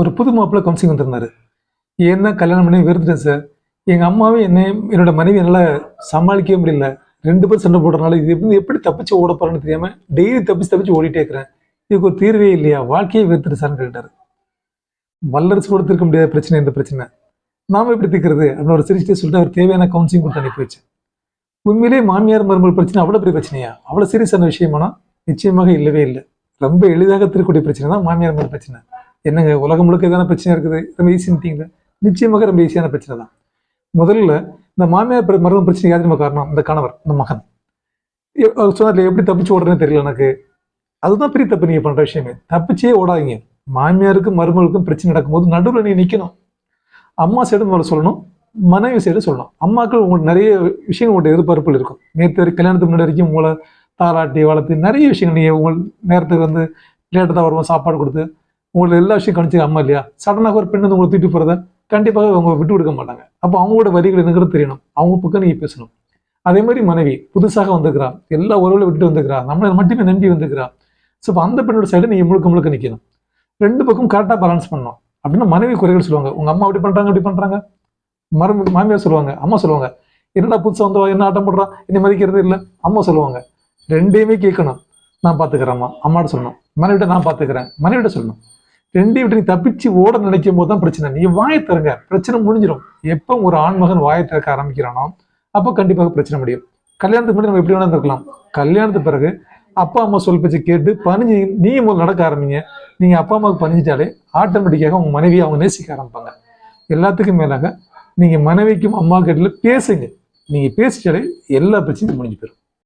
ஒரு புது மாப்பிள்ளை கவுன்சிலிங் வந்திருந்தாரு. ஏன்னா கல்யாணம் பண்ணி வெறுத்துட்டேன் சார் எங்கள் அம்மாவே என்னை என்னோட மனைவி என்னால் சமாளிக்கவே முடியல. ரெண்டு பேரும் சண்டை போடுறதுனால இது எப்படி எப்படி தப்பிச்சு ஓட போறேன்னு தெரியாமல் டெய்லி தப்பிச்சு தப்பிச்சு ஓடிட்டே இருக்கிறேன். இதுக்கு ஒரு தீர்வே இல்லையா? வாழ்க்கையை வெறுத்துட்டு சார்னு கேட்டார் வல்லரசு கூட தீர்க்க முடியாத பிரச்சனை இந்த பிரச்சனை. நாம எப்படி தீர்க்கிறது? அப்படின்னு ஒரு சிரிச்சுட்டு சொல்லிட்டு அவர் தேவையான கவுன்சிலிங் கொடுத்து அனுப்பி வச்சு உண்மையிலேயே மாமியார் மருமகள் பிரச்சனை அவ்வளோ பெரிய பிரச்சனையா? அவ்வளோ சீரியஸான விஷயமானா? நிச்சயமாக இல்லவே இல்லை. ரொம்ப எளிதாக தீர்க்கக்கூடிய பிரச்சனை தான் மாமியார் மருமகள் பிரச்சனை. என்னங்க உலகம் முழுக்க எதான பிரச்சனை இருக்குது? ரொம்ப ஈஸின்ட்டீங்க நிச்சயமாக ரொம்ப ஈஸியான பிரச்சனை தான். முதல்ல இந்த மாமியார் மரும பிரச்சனை யார் நம்ம காரணம்? இந்த கணவர் இந்த மகன். எ- சொன்னார்ல எப்படி தப்பிச்சு ஓடுறேன்னு தெரியல எனக்கு. அதுதான் பெரிய தப்பு நீங்க பண்ற விஷயமே. தப்பிச்சே ஓடாதீங்க. மாமியாருக்கும் மருமகளுக்கும் பிரச்சனை நடக்கும்போது நடுவில் நீ நிற்கணும் அம்மா சைடு முதல்ல சொல்லணும். மனைவி சைடு சொல்லணும். அம்மாக்கள் உங்களுக்கு நிறைய விஷயங்கள் உங்களுடைய எதிர்பார்ப்புகள் இருக்கும். நேற்று வரைக்கும் கல்யாணத்துக்கு முன்னாடி வரைக்கும் உங்களை தாராட்டி வளர்த்து நிறைய விஷயங்கள் நீங்கள் உங்கள் நேரத்துக்கு வந்து லேட்டாக தான் வருவோம் சாப்பாடு கொடுத்து. உங்களுக்கு எல்லா விஷயம் கணிச்சு அம்மா இல்லையா? சடனாக ஒரு பெண் வந்து உங்களை தூக்கிட்டு போகிறத கண்டிப்பாக அவங்க விட்டு கொடுக்க மாட்டாங்க. அப்போ அவங்களோட வரிகள் என்னங்கிறது தெரியணும். அவங்க பக்கம் நீங்கள் பேசணும். அதே மாதிரி மனைவி புதுசாக வந்திருக்கிறா. எல்லா உறவுகளை விட்டு வந்திருக்கிறா. நம்மளை மட்டுமே நம்பி வந்திருக்கிறா. ஸோ இப்போ அந்த பெண்ணோட சைடு நீங்கள் முழுக்க முழுக்க நிற்கணும் ரெண்டு பக்கம் கரெக்டாக பேலன்ஸ் பண்ணணும். அப்படின்னா மனைவி குறைகள் சொல்லுவாங்க. உங்க அம்மா அப்படி பண்றாங்க அப்படி பண்றாங்க. மரம் மாமியார் சொல்லுவாங்க. அம்மா சொல்லுவாங்க. என்னடா புதுசா வந்தவா என்ன ஆட்டம் போடுறா? என்னை மதிக்கிறது இல்லை. அம்மா சொல்லுவாங்க. ரெண்டையுமே கேட்கணும். நான் பாத்துக்கிறேம்மா அம்மாட்ட சொல்லணும். மனைவிட்ட நான் பார்த்துக்கிறேன் மனைவிட்ட சொல்லணும். ரெண்டையும் விட்டு நீ தப்பிச்சு ஓட நினைக்கும் போது தான் பிரச்சனை. நீ வாயை தருங்க பிரச்சனை முடிஞ்சிடும். எப்போ ஒரு ஆண்மகன் வாயை திறக்க ஆரம்பிக்கிறானோ அப்போ கண்டிப்பாக பிரச்சனை முடியும். கல்யாணத்துக்கு முன்னாடி நம்ம எப்படி வேணா இருக்கலாம் கல்யாணத்துக்கு பிறகு அப்பா அம்மா சொல் பேச்சு கேட்டு பணிஞ்சு நீங்க முதல்ல நடக்க ஆரம்பிங்க. நீங்கள் அப்பா அம்மாவுக்கு பணிஞ்சிட்டாலே ஆட்டோமேட்டிக்காக உங்கள் மனைவியை அவங்க நேசிக்க ஆரம்பிப்பாங்க. எல்லாத்துக்கும் மேலாக நீங்கள் மனைவிக்கும் அம்மா கிட்ட பேசுங்க. நீங்கள் பேசிட்டாலே எல்லா பிரச்சனையும் முடிஞ்சு போயிடும்